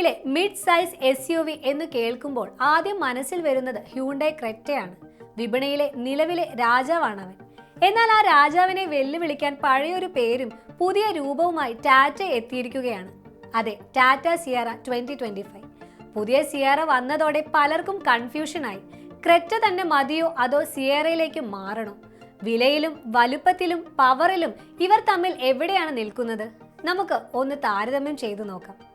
വിപണിയിലെ mid size S U V എന്ന് കേൾക്കുമ്പോൾ ആദ്യം മനസ്സിൽ വരുന്നത് ഹ്യൂണ്ടായി ക്രെറ്റയാണ്. വിപണിയിലെ നിലവിലെ രാജാവാണ് അവൻ എന്നാൽ ആ രാജാവിനെ വെല്ലുവിളിക്കാൻ പഴയൊരു പേരും പുതിയ രൂപവുമായി ടാറ്റ എത്തിയിരിക്കുകയാണ്. അതെ Tata Sierra twenty twenty five. പുതിയ സിയറ വന്നതോടെ പലർക്കും കൺഫ്യൂഷനായി. ക്രെറ്റ തന്നെ മതിയോ അതോ സിയറയിലേക്ക് മാറണോ? വിലയിലും വലുപ്പത്തിലും പവറിലും ഇവർ തമ്മിൽ എവിടെയാണ് നിൽക്കുന്നത്? നമുക്ക് ഒന്ന് താരതമ്യം ചെയ്തു നോക്കാം.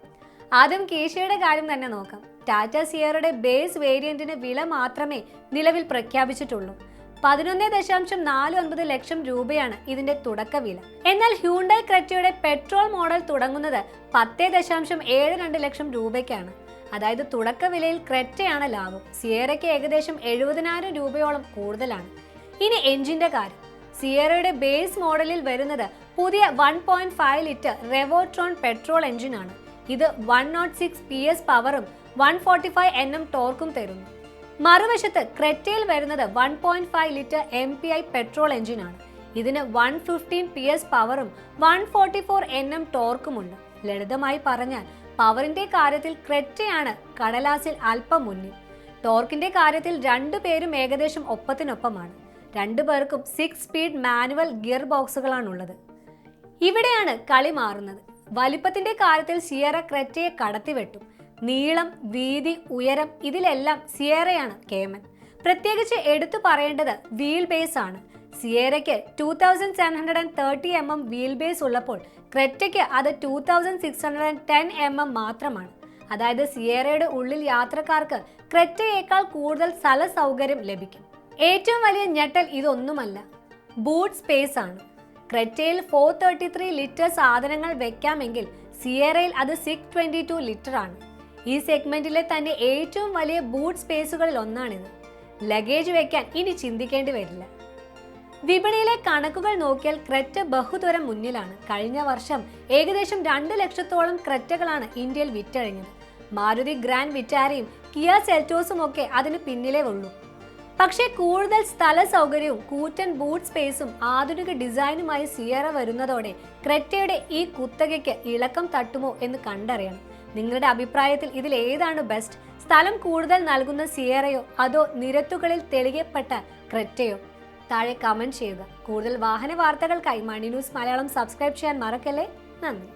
ആദ്യം കേശയുടെ കാര്യം തന്നെ നോക്കാം. ടാറ്റ സിയറുടെ ബേസ് വേരിയന്റിന് വില മാത്രമേ നിലവിൽ പ്രഖ്യാപിച്ചിട്ടുള്ളൂ. പതിനൊന്ന് ദശാംശം നാല് ഒൻപത് ലക്ഷം രൂപയാണ് ഇതിന്റെ തുടക്ക വില. എന്നാൽ ഹ്യൂണ്ടായി ക്രെറ്റയുടെ പെട്രോൾ മോഡൽ തുടങ്ങുന്നത് പത്ത് ദശാംശം ഏഴ് രണ്ട് ലക്ഷം രൂപയ്ക്കാണ്. അതായത് തുടക്ക വിലയിൽ ക്രെറ്റയാണ് ലാഭം. സിയറയ്ക്ക് ഏകദേശം എഴുപതിനായിരം രൂപയോളം കൂടുതലാണ്. ഇനി എഞ്ചിന്റെ കാര്യം. സിയറയുടെ ബേസ് മോഡലിൽ വരുന്നത് പുതിയ one point five litre Revotron petrol എഞ്ചിനാണ്. ഇത് one nought six P S പവറും one forty five N M ടോർക്കും തരുന്നു. മറുവശത്ത് ക്രെറ്റയിൽ വരുന്നത് one point five litre M P I petrol എഞ്ചിനാണ് ഇതിന് വൺ ഫിഫ്റ്റീൻ പി എസ് പവറും one forty four N M ടോർക്കുമുണ്ട് ലളിതമായി പറഞ്ഞാൽ പവറിന്റെ കാര്യത്തിൽ ക്രെറ്റയാണ് കടലാസിൽ അല്പം മുന്നിൽ. ടോർക്കിന്റെ കാര്യത്തിൽ രണ്ടു പേരും ഏകദേശം ഒപ്പത്തിനൊപ്പമാണ്. രണ്ടു പേർക്കും സിക്സ് സ്പീഡ് മാനുവൽ ഗിയർ ബോക്സുകളാണുള്ളത് ഇവിടെയാണ് കളി മാറുന്നത്. വലിപ്പത്തിന്റെ കാര്യത്തിൽ സിയറ ക്രെറ്റയെ കടത്തിവെട്ടും. നീളം വീതി ഉയരം ഇതിലെല്ലാം സിയേറയാണ് കേമൻ. പ്രത്യേകിച്ച് എടുത്തു പറയേണ്ടത് വീൽ ബേസ് ആണ്. സിയേറയ്ക്ക് two thousand seven hundred and thirty M M wheel base ഉള്ളപ്പോൾ ക്രെറ്റയ്ക്ക് അത് two thousand six hundred and ten M M മാത്രമാണ്. അതായത് സിയേറയുടെ ഉള്ളിൽ യാത്രക്കാർക്ക് ക്രെറ്റയേക്കാൾ കൂടുതൽ സ്ഥല സൗകര്യം ലഭിക്കും. ഏറ്റവും വലിയ ഞെട്ടൽ ഇതൊന്നുമല്ല. ബൂട്ട് സ്പേസ് ആണ്. ക്രെറ്റയിൽ ഫോർ തേർട്ടി ത്രീ ലിറ്റർ സാധനങ്ങൾ വെക്കാമെങ്കിൽ സിയറയിൽ അത് സിക്സ് ട്വന്റി ടു ലിറ്റർ ആണ് ഈ സെഗ്മെന്റിലെ തന്നെ ഏറ്റവും വലിയ ബൂട്ട് സ്പേസുകളിൽ ഒന്നാണിത്. ലഗേജ് വെക്കാൻ ഇനി ചിന്തിക്കേണ്ടി വരില്ല. വിപണിയിലെ കണക്കുകൾ നോക്കിയാൽ ക്രെറ്റ ബഹുദൂരം മുന്നിലാണ്. കഴിഞ്ഞ വർഷം ഏകദേശം രണ്ട് ലക്ഷത്തോളം ക്രെറ്റകളാണ് ഇന്ത്യയിൽ വിറ്റഴിഞ്ഞത്. മാരുതി ഗ്രാൻഡ് വിറ്റാരയും കിയ സെൽറ്റോസും ഒക്കെ അതിന് പിന്നിലേ ഉള്ളൂ. പക്ഷേ കൂടുതൽ സ്ഥല സൗകര്യവും കൂറ്റൻ ബൂട്ട് സ്പേസും ആധുനിക ഡിസൈനുമായി സിയറ വരുന്നതോടെ ക്രെറ്റയുടെ ഈ കുത്തകയ്ക്ക് ഇളക്കം തട്ടുമോ എന്ന് കണ്ടറിയണം. നിങ്ങളുടെ അഭിപ്രായത്തിൽ ഇതിൽ ഏതാണ് ബെസ്റ്റ് സ്ഥലം കൂടുതൽ നൽകുന്ന സിയറയോ അതോ നിരത്തുകളിൽ തെളിയപ്പെട്ട ക്രെറ്റയോ? താഴെ കമന്റ് ചെയ്യുക. കൂടുതൽ വാഹന വാർത്തകൾക്കായി മണി ന്യൂസ് മലയാളം സബ്സ്ക്രൈബ് ചെയ്യാൻ മറക്കല്ലേ? നന്ദി.